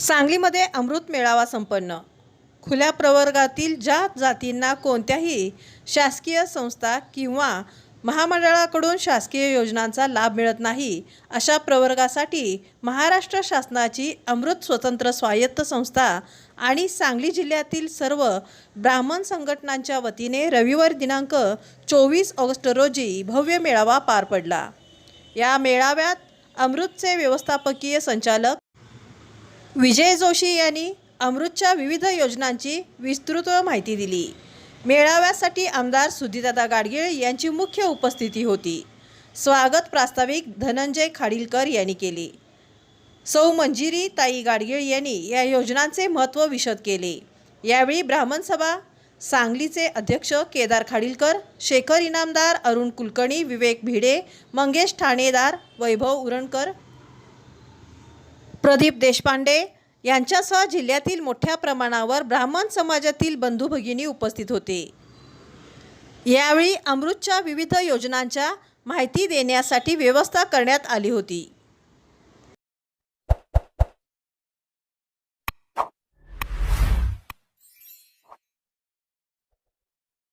सांगलीमध्ये अमृत मेळावा संपन्न. खुल्या प्रवर्गातील ज्या जातींना कोणत्याही शासकीय संस्था किंवा महामंडळाकडून शासकीय योजनांचा लाभ मिळत नाही अशा प्रवर्गासाठी महाराष्ट्र शासनाची अमृत स्वतंत्र स्वायत्त संस्था आणि सांगली जिल्ह्यातील सर्व ब्राह्मण संघटनांच्या वतीने रविवार दिनांक चोवीस ऑगस्ट रोजी भव्य मेळावा पार पडला. या मेळाव्यात अमृतचे व्यवस्थापकीय संचालक विजय जोशी यांनी अमृतच्या विविध योजनांची विस्तृत माहिती दिली. मेळाव्यासाठी आमदार सुधीदादा गाडगीळ यांची मुख्य उपस्थिती होती. स्वागत प्रास्ताविक धनंजय खाडीलकर यांनी केले. सौ मंजिरी ताई गाडगीळ यांनी या योजनांचे महत्त्व विशद केले. यावेळी ब्राह्मण सभा सांगलीचे अध्यक्ष केदार खाडीलकर शेखर इनामदार अरुण कुलकर्णी विवेक भिडे मंगेश ठाणेदार वैभव उरणकर प्रदीप देशपांडे यांच्यासह जिल्ह्यातील मोठ्या प्रमाणावर ब्राह्मण समाजातील बंधू भगिनी उपस्थित होते. यावेळी अमृतच्या विविध योजनांच्या माहिती देण्यासाठी व्यवस्था करण्यात आली होती.